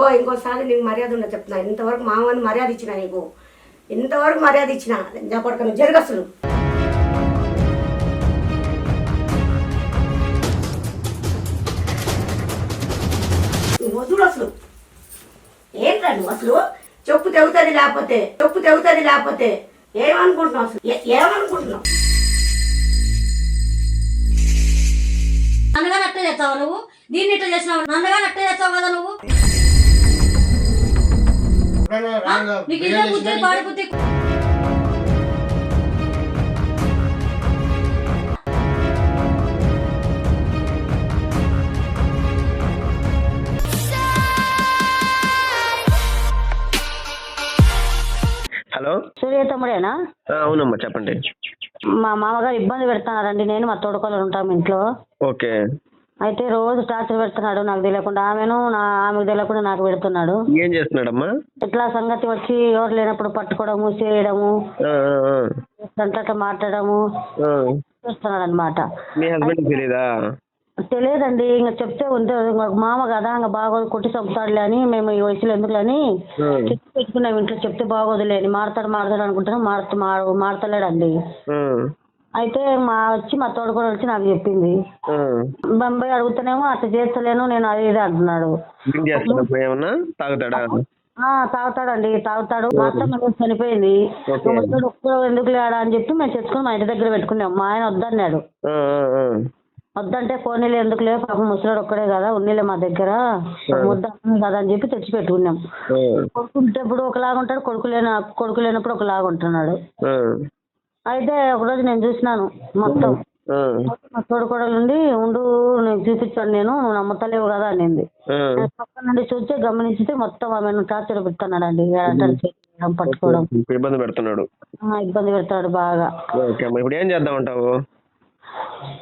ఓ ఇంకోసారి నీకు మర్యాద ఉండదు చెప్తున్నా. ఇంతవరకు మామని మర్యాద ఇచ్చిన నీకు? ఇంతవరకు మర్యాద ఇచ్చిన? నా కొడుకు నువ్వు అసలు. నువ్వు అసలు. ఏంట్రా నువ్వు అసలు? చెప్పు తెగుతుంది లేకపోతే చెప్పు తెగుతుంది లేకపోతే. ఏమనుకుంటున్నావు అసలు? ఏమనుకుంటున్నావు? నన్నగా నట్టే చేస్తావా నువ్వు? దీన్ని ఇట్లా చేసినావు? నన్నగా నట్టే చేస్తావు కదా నువ్వు? నీకు బుద్ధి బుద్ధి హలో? సూర్య తమ్ముడేనా? ఆ, అవునమ్మా చెప్పండి. మా మామగారు ఇబ్బంది పెడుతున్నారండి. నేను మా తోడుకోళ్ళు ఉంటాం ఇంట్లో. ఓకే. అయితే రోజు టార్చర్ పెడుతున్నాడు నాకు తెలియకుండా. ఆమెను నా ఆమెకు తెలియకుండా నాకు పెడుతున్నాడు. ఏం చేస్తున్నాడమ్మా? ఇట్లా సంగతి వచ్చి ఎవరు లేనప్పుడు పట్టుకోవడము చేయడము. అంతటా మాట్లాడము. చేస్తున్నాడు అనమాట మీ హస్బెండ్ తెలీదా? తెలియదండి. ఇంకా చెప్తే ఉంటే మామ కదా ఇంకా బాగోదు కొట్టి చంపుతాడులే అని మేము ఈ వయసులో ఎందుకులని. చెప్పి పెట్టుకున్నాం ఇంట్లో. చెప్తే బాగోదులే అని. మాడతాడు మాడతాడు అనుకుంటున్నాం మాడుతూ మాడు మాడతలేడండి ఆ, అయితే మా వచ్చి మా తోడుకోడు వచ్చి నాకు చెప్పింది. బొంబాయి అడుగుతానేమో అట్లా చేస్తలేను నేను అది ఇది అంటున్నాడు. ఏమన్నా తాగుతాడా? తాగుతాడండి తాగుతాడు. మా అత్త మేము చనిపోయింది ఎందుకు లేడా? అని చెప్పి మేము తెచ్చుకొని మా ఇంటి దగ్గర పెట్టుకున్నాం. మా ఆయన వద్దన్నాడు. వద్దంటే పోనీలే ఎందుకు లే పాపం ముసలోడు ఒక్కడే కదా ఉన్నీలే మా దగ్గర. వద్దా కదా అని చెప్పి తెచ్చి పెట్టుకున్నాం. ఆ, కొడుకు ఉంటేప్పుడు ఒకలాగా ఉంటాడు కొడుకు లేన కొడుకు లేనప్పుడు ఒకలాగా ఉంటున్నాడు. అయితే ఒకరోజు నేను చూసినాను మొత్తం. మా తోడుకోడలు ఉండి ఉండు నేను చూపించాను నేను నువ్వు నమ్మతలేవు కదా అనింది. పక్కన నుండి చూస్తే గమనించితే మొత్తం ఆమెను టార్చర్ పెడుతున్నాడండి. ఏడంటారు చేయడం పట్టుకోవడం. ఇబ్బంది పెడుతున్నాడు. ఇబ్బంది పెడతాడు బాగా. ఇప్పుడు ఏం చేద్దామంటావు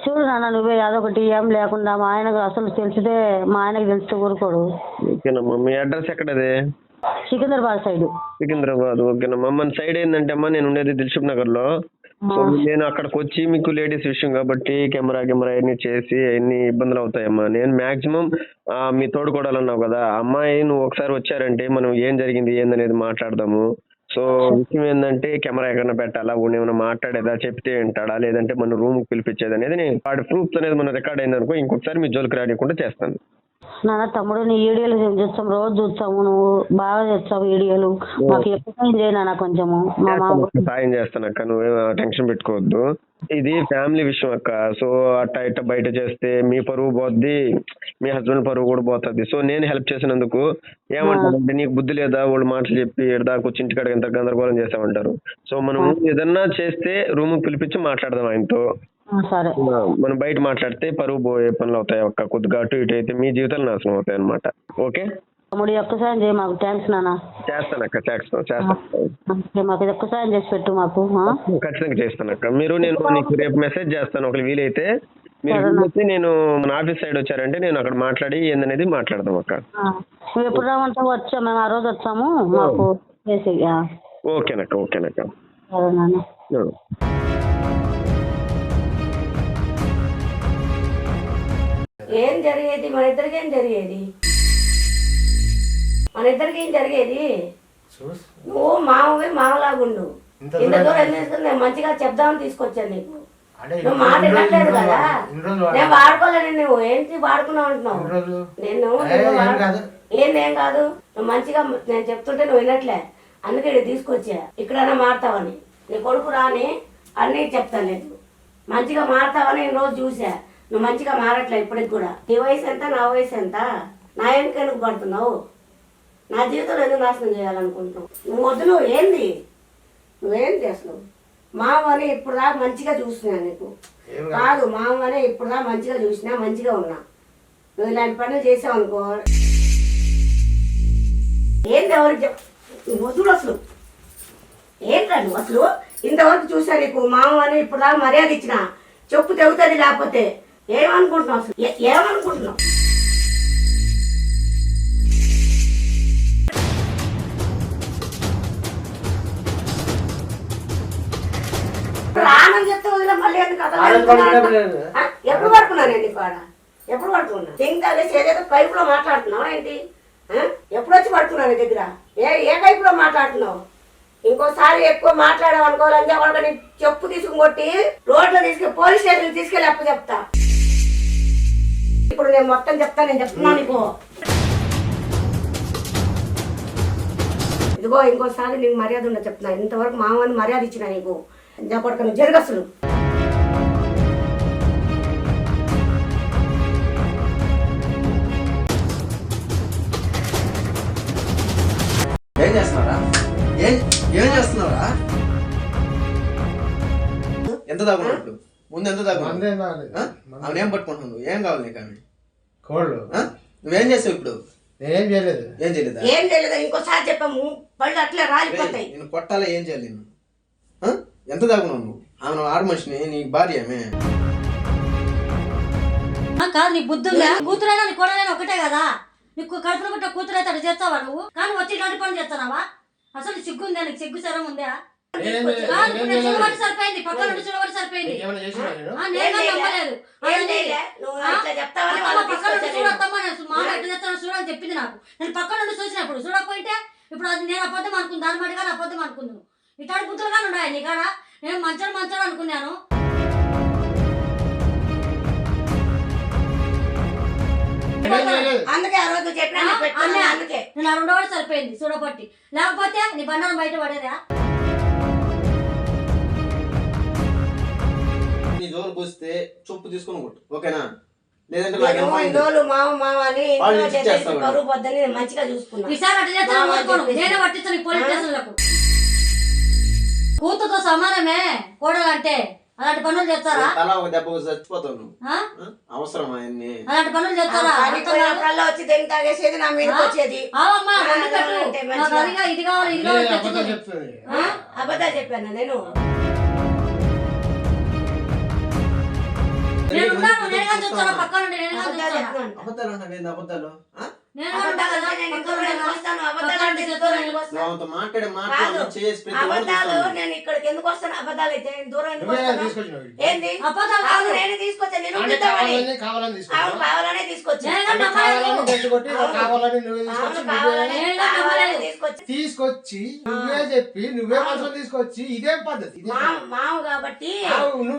చూడు నాన్న నువ్వే అదొకటి ఏం లేకుండా మా ఆయనకు అసలు తెలిసితే మా ఆయనకు తెలిస్తే ఊరుకోడు. మీ అడ్రస్ ఎక్కడది? సికింద్రాబాద్ సైడ్. సికింద్రాబాద్ ఓకేనమ్మా మన సైడ్ ఏంటంటే అమ్మా నేను ఉండేది దిల్సుఖ్ నగర్లో సో నేను అక్కడికి వచ్చి మీకు లేడీస్ విషయం కాబట్టి కెమెరా కెమెరా అన్ని చేసి ఎన్ని ఇబ్బందులు అవుతాయమ్మా. నేను మాక్సిమం మీ తోడుకోడాలి అన్నావు కదా అమ్మాయి నువ్వు ఒకసారి వచ్చారంటే మనం ఏం జరిగింది ఏందనేది మాట్లాడదాము. సో విషయం ఏంటంటే కెమెరా ఎక్కడ పెట్టాలా? వాడు ఏమైనా మాట్లాడేదా? చెప్తే వింటాడా? లేదంటే మన రూమ్ పిలిపించేది? అనేది నేను వాడి ప్రూఫ్ అనేది మన రికార్డ్ అయిందనుకో ఇంకొకసారి మీ జోలికి రానికుండా చేస్తాను. నాన్న తమ్ముడు నీ వీడియోలు చూస్తాం? రోజు చూస్తాము నువ్వు. బాగా చేస్తావు వీడియోలు. మాకు ఎక్కువ చేయనా కొంచెము? మా మామ సాయం చేస్తాను అక్క. నువ్వేం టెన్షన్ పెట్టుకోవద్దు. ఇది ఫ్యామిలీ విషయం అక్క. సో అట్ట ఇట్ట బయట చేస్తే మీ పరువు పోద్ది మీ హస్బెండ్ పరువు కూడా పోతుంది. సో నేను హెల్ప్ చేసినందుకు ఏమంటారంటే నీకు బుద్ధి లేదా? వాళ్ళు మాటలు చెప్పి దాకా వచ్చి ఇంటికాడ ఎంత గందరగోళం చేసామంటారు సో మనం ఏదన్నా చేస్తే రూమ్ పిలిపించి మాట్లాడదాం ఆయనతో. సరే. మనం బయట మాట్లాడితే పరువు పోయే పనులు అవుతాయి అక్క కొద్దిగా అటు ఇటు అయితే మీ జీవితాలు నాశనం అవుతాయి అనమాట ఓకే? తమ్ముడు ఈ ఒక్క సాయం చేయి మాకు థ్యాంక్స్ నాన్న. చేస్తాను అక్క చేస్తాను చేస్తాను. మాకు ఇది ఒక్క సాయం చేసి పెట్టు మాకు? ఖచ్చితంగా చేస్తాను అక్క. మీరు నేను నీకు రేపు మెసేజ్ చేస్తాను ఒకవేళ వీలైతే. మీరు వీలైతే నేను మన ఆఫీస్ సైడ్ వచ్చారంటే నేను అక్కడ మాట్లాడి ఏందనేది మాట్లాడదాం అక్క. నువ్వు ఎప్పుడు రామంటావు వచ్చాము మేము ఆ రోజు వచ్చాము మాకు ఓకేనక్క ఓకేనక్క. సరే నాన్న. ఏం జరిగేది? మన ఇద్దరికి ఏం జరిగేది? మన ఇద్దరికి ఏం జరిగేది నువ్వు మామవే మామలాగుండు ఇంత దూరం ఎందుకు? తీసుకుని నేను మంచిగా చెప్దామని తీసుకొచ్చాను నీకు. నువ్వు మాట వినట్లేదు కదా? నేను వాడుకోలేను నువ్వు ఏంటి వాడుకున్నావు అంటున్నావు? నేను. ఏంది ఏం కాదు. నువ్వు మంచిగా నేను చెప్తుంటే నువ్వు వినట్లే. అందుకే ఇక్కడ తీసుకొచ్చా. ఇక్కడైనా మారుతావని. నీ కొడుకు రాని అన్నీ చెప్తాను నేను. మంచిగా మారుతావని రోజు చూసా. నువ్వు మంచిగా మారట్లే ఇప్పటికి కూడా. నీ వయసు ఎంత నా వయసు ఎంత? నా ఎందుకు పడుతున్నావు? నా జీవితంలో ఎందుకు నాశనం చేయాలనుకుంటున్నావు? నువ్వు వద్దు నువ్వు ఏంది? నువ్వేంటి అసలు? మామని ఇప్పుడు దాకా మంచిగా చూస్తున్నా నీకు. కాదు. మామని ఇప్పుడు దాకా మంచిగా చూసినా మంచిగా ఉన్నా. నువ్వు ఇలాంటి పనులు చేసావు అనుకో. ఏంటి ఎవరికి చెప్? నువ్వు వదులు అసలు. ఏంట్రా నువ్వు అసలు? ఇంతవరకు చూసా నీకు మామ అని ఇప్పుడు దాకా మర్యాద ఇచ్చిన. చెప్పు తెగుతుంది లేకపోతే. ఏమనుకుంటున్నావు అసలు? ఏ- ఏమనుకుంటున్నావు? రానని చెప్తే వదిలే మళ్ళీ ఎందుకు? ఎప్పుడు పడుకున్నాను నేను నీకు ఆడ? ఎప్పుడు పడుకున్నా ఇంకా వేసి ఏదేదో పైపులో మాట్లాడుతున్నావా ఏంటి? ఎప్పుడు వచ్చి పడుతున్నావు నీ దగ్గర? ఏ ఏ టైపులో మాట్లాడుతున్నావు? ఇంకోసారి ఎక్కువ మాట్లాడావు అనుకో లంజా కొడుకు నీ చెప్పు తీసుకుని కొట్టి రోడ్లో తీసుకెళ్ళి పోలీస్ స్టేషన్ తీసుకెళ్ళి అప్పు చెప్తా ఇప్పుడు నేను మొత్తం చెప్తా నేను చెప్తున్నాను నీకు. ఇదిగో ఇంకోసారి నీకు మర్యాద ఉండదు చెప్తున్నా. ఇంతవరకు మామని మర్యాద ఇచ్చిన నీకు. కొడుకు నువ్వు జరగసలు ఏం చేస్తున్నారా ఏం ఏం చేస్తున్నారా ఎంత ఇప్పుడు? ముందు ఎంత? ఆమెను ఏం పట్టుకుంటున్నావు ఏం కావాలి నీకు ఆమె? కోళ్ళు. ఆ? నువ్వేం చేసావు ఇప్పుడు? ఏం చేయలేదు. ఏం చేయలేదా? ఏం తెలియదు ఇంకోసారి చెప్పాము. పళ్ళు అట్లే రాలిపోతాయి. నేను కొట్టాలా? ఏం చేయాలి నేను ఆ? ఎంత దాగున్నావు నువ్వు? ఆమె ఆడ మనిషిని నీ భార్య ఆమె. ఆ, కాదు నీ బుద్ధి ఉందా? కూతురైనా నీ కొడలైనా ఒకటే కదా? నీకు కడుపున పుట్టిన కూతురు అయితే అట్లా చేస్తావా నువ్వు? కానీ వచ్చి ఇలాంటి పనులు చేస్తున్నావా? అసలు సిగ్గు ఉందా? నీకు సిగ్గు సరం ఉందా? సరిపోయింది పక్కన చూడని చెప్పింది నాకు. నేను పక్కన నుండి చూసినప్పుడు చూడకపోయింటే ఇప్పుడు అది నేను అబద్ధం అనుకుంది దాని మటుగా అబద్ధం అనుకుందాను ఇట్లాంటి బుద్ధులు కానీ ఉన్నాయి నీ కాడ? నేను మంచాడు మంచాడు అనుకున్నాను. అందుకే ఆ రోజు చెప్పినా నేను ఆ రెండో వాడు సరిపోయింది చూడబట్టి. లేకపోతే నీ బండారం బయట పడేదా? జోలికి వస్తే చొప్పు తీసుకొని కొట్టు ఓకేనా లేదంటే నేను నాకేం ఫైన్ ఇన్నోళ్ళు మామ మామ అని వాళ్ళు ఇంట్లో ఇచ్చి చేసేసి చేస్తావా? పరువు పొద్దని నేను మంచిగా ఈసారి చేస్తాను మామ ఊరుకోను చెప్పేసి. నేనే పట్టిస్తాను ఈ పోలీస్ స్టేషన్లకు కూతురుతో సమానమే కోడలంటే అలాంటి పనులు చేస్తారా తల ఒక దెబ్బ చచ్చిపోతావు నువ్వు ఆ? ఆ? అవసరమా అన్ని అలాంటి పనులు చేస్తారా వచ్చి తాగేసేది నా మీదకి ఆ? వచ్చేది అవమ్మా ఆ, వండి పెట్టు అంటే నాకు మంచిగా. అదిగా ఇది కావాలి ఇది నేను కావాలి అబద్ధం తెచ్చుకో. చెప్తుంది ఆ? అబద్ధాలు చెప్పాను నేను అబద్ధాలు చూస్తాను. చెప్తున్నాను అబద్ధాలు నేను మాట్లాడే. మాట్లాడి అబద్ధాలు ఇక్కడికి ఎందుకు వస్తాను? అబద్ధాలు అయితే నేను దూరం ఎందుకు వస్తాను? ఏంది? అబద్ధాలు తీసుకొచ్చాను అవును. కావాలనే తీసుకొచ్చాను తీసుకొచ్చి నువ్వే చెప్పి నువ్వే మనసులో తీసుకొచ్చి ఇదేం పద్ధతి? మావు కాబట్టి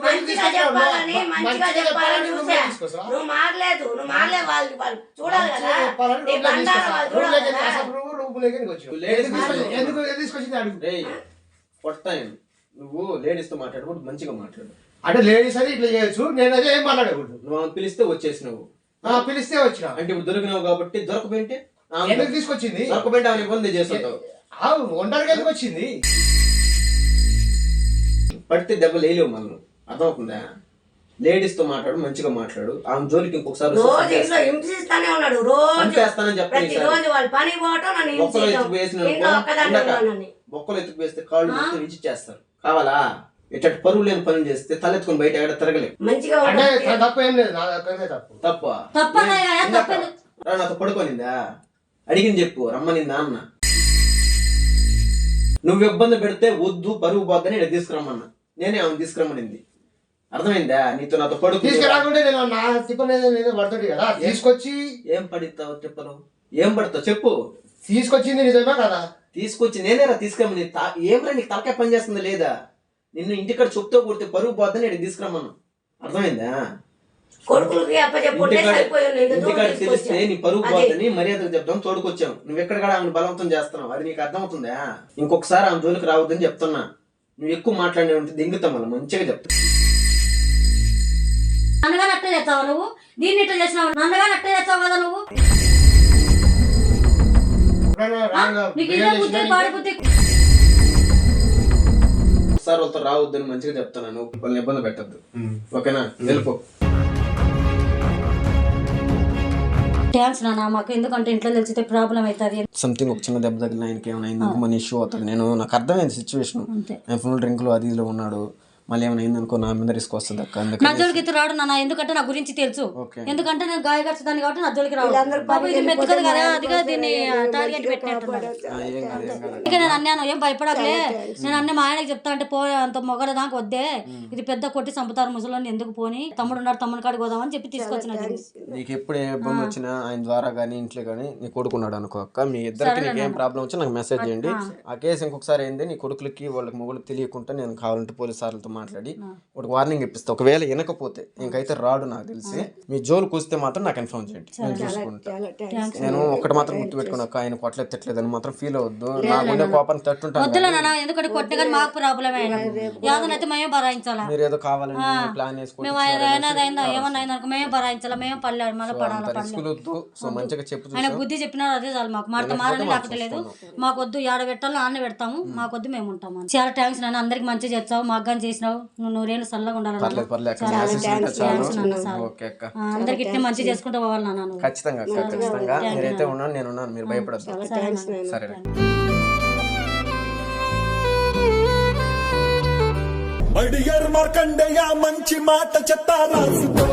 మంచిగా తీసుకొచ్చావు? చెప్పాలని మ- మంచిగా మంచిగా చెప్పాలని చెప్పాలని చూసా. నువ్వే మారలేదు నువ్వు మారలేదు వాళ్ళు వాళ్ళు చూడాలి కదా. నేను నువ్వు లేడీస్తో మాట్లాడకూడదు మంచిగా మాట్లాడు. అంటే లేడీస్ అని ఇట్లా చేయొచ్చు నేను అదే ఏం మాట్లాడకూడదు. నువ్వు పిలిస్తే వచ్చేసినావు. ఆ, పిలిస్తే వచ్చిన. అంటే ఇప్పుడు దొరికినావు కాబట్టి దొరకపోయింటే ఆమె ఎందుకు తీసుకొచ్చింది? దొరకపోయింటే ఆమె ఇబ్బంది చేస్తుంటావు ఆ, ఒంటరిగా ఎందుకు వచ్చింది? పడితే దెబ్బ లేలేవు మనం అర్థమవుతుందా? లేడీస్తో మాట్లాడు మంచిగా మాట్లాడు. ఆమె జోలికి ఇంకొకసారి వస్తే రోజు ఇంట్లో చంపేస్తా. హింసిస్తానే ఉన్నాడు. రోజు చంపేస్తానని చెప్పను ప్రతి ఈసారి. రోజు వాళ్ళు పని పోవటం నన్ను బొక్కలో హింసించడం. ఎత్తుకు బొక్కలు వేస్తే కాళ్ళు చేస్తారు. కావాలా? ఇట్లాంటి పరువు లేని పనులు చేస్తే తలెత్తుకొని బయట ఎక్కడ తిరగలేవు మంచిగా తప్పు ఏం లేదు. తప్పు తప్ప. తప్పన్నయ్య, తప్పేం లేదు. రా నాతో పడుకోనిందా? అడిగింది చెప్పు రమ్మనిందా అన్న? నువ్వు ఇబ్బంది పెడితే వద్దు పరువు పోద్దని ఇక్కడ తీసుకురమ్మన్నా. నేనే ఆమె తీసుకురమ్మనింది. అర్థమైందా? నీతో నాతో పడుకు తీసుకురాకుంటే నేను నా తిప్పనేది నేను పడుతుంది కదా తీసుకొచ్చి ఏం పడిస్తావు చెప్పను ఏం పడతావు చెప్పు. తీసుకొచ్చింది నిజమే కదా? తీసుకొచ్చి నేనేరా తీసుకురమ్మని ఏమరా నీకు తలకాయ పని చేస్తుందా లేదా? నిన్ను ఇంటికాడ చెప్తూ కొడితే పరువు పోద్దని ఇక్కడ తీసుకురమ్మన్నా అర్థమైందా? కొడుకులకి అప్పచెప్పుంటే ఇంటికాడ తెలిస్తే. నీ పరువు అది. పోద్దని మర్యాదకు చెప్తాం తోడుకొచ్చావు నువ్వు ఎక్కడ కూడా ఆమెను బలవంతం చేస్తున్నావు. అది నీకు అర్థమవుతుందా? ఇంకొకసారి ఆమె జోలికి రావద్దని చెప్తున్నా. నువ్వు ఎక్కువ మాట్లాడే ఉంటే దింగుతాం మళ్ళీ మంచిగా చెప్తా. నట్టే చేస్తావా నువ్వు? దీన్ని ఇట్లా చేసినావు? నన్నగా నట్టే చేస్తావు కదా నువ్వు? నీకు ఇదే బుద్ధి పాడి బుద్ధి ఒకసారి వాళ్ళతో రావద్దని మంచిగా చెప్తున్నా నువ్వు వాళ్ళని ఇబ్బంది పెట్టద్దు. ఓకేనా? వెళ్ళిపో. థ్యాంక్స్ నాన్న మాకు ఎందుకంటే ఇంట్లో తెలిసితే ప్రాబ్లం అవుతుంది. సంథింగ్ ఒక చిన్న దెబ్బ తగిలిన ఆయనకి ఏమైనా మన ఇష్యూ అవుతుంది. నేను నాకు అర్థమైంది సిచ్యువేషన్ ఫుల్ డ్రింక్లో అది ఇదిలో ఉన్నాడు. మళ్ళీ ఏమైనా అయిందనుకో నా మీద రిస్క్ వస్తుంది అక్క నా అందుకని జోలికి అయితే రాడు నాన్న ఎందుకంటే నా గురించి తెలుసు. ఓకే. ఎందుకంటే నేను గాయపరచదాన్ని కాబట్టి నా జోలికి రాడు. బాబు ఇది కదా అదిగా దీన్ని మా టార్గెట్ పెట్టినట్టున్నాడు ఆ, ఏం కాదు ఏం కాదు. అందుకే నేను అన్నాను ఏం భయపడకలే. నేను అన్నీ మా ఆయనకి చెప్తా అంటే పో అంత మొగడ దాకా వద్దే. ఇది పెద్ద కొట్టి చంపుతారు ముసలోని ఎందుకు పోని? తమ్ముడు ఉన్నాడు తమ్ముడు కాడికి పోదామని చెప్పి తీసుకొచ్చిన దీన్ని. నీకు ఎప్పుడు ఏ ఇబ్బంది వచ్చినా ఆయన ద్వారా కానీ ఇంట్లో కానీ నీ కొడుకున్నాడు అనుకో అక్క మీ ఇద్దరికి నీకు ఏం ప్రాబ్లం వచ్చి నాకు మెసేజ్ చేయండి. ఆ. కేసు ఇంకొకసారి ఏంది నీ కొడుకులకి వాళ్ళకి మొగులకు తెలియకుండా నేను కావాలంటే పోలీస్ సార్లతో మాట్లాడి ఒక వార్నింగ్ ఇప్పిస్తా. ఒకవేళ వినకపోతే ఇంకైతే రాడు నాకు తెలిసి. మీ జోలు కూస్తే మాత్రం నాకు ఇన్ఫార్మ్ చేయండి. నేను చూసుకుంటా. నేను ఒకటి మాత్రం గుర్తుపెట్టుకుని అక్క ఆయన కొట్టలేదు తిట్టలేదు అని మాత్రం ఫీల్ అవద్దు నాకుండే కోపాన్ని తట్టుంటాను ఎందుకంటే కొట్టిన కానీ మాకు ప్రాబ్లమే. యాదనైతే మేమే భరాయించాలా? మీరు ఏదో కావాలని ప్లాన్ అయిందా? ఏమన్నా మేము భరాయించాలా? మేము పడలేడు మళ్ళీ పడాలా పడలేదు సో మంచిగా చెప్పు ఆయన బుద్ధి చెప్పినారు అదే చాలు మాకు. మాట మారని లేకపోతే లేదు. మాకు వద్దు ఏడ పెట్టాలో ఆన్న పెడతాము. మాకు వద్దు మేము ఉంటాము. చాలా థ్యాంక్స్ నాన్న అందరికి మంచి చేస్తావు మాకు కానీ చేసినావు? నువ్వు నూరేళ్ళు చల్లగా ఉండాలి అందరికి ఇట్లా మంచి చేసుకుంటూ పోవాలి నాన్న ఖచ్చితంగా ఖచ్చితంగా. మీరైతే ఉన్నాను నేను ఉన్నాను మీరు భయపడద్దు. సరే మడియర్ మార్కండేయ మంచి మాట చెత్త రాసుకో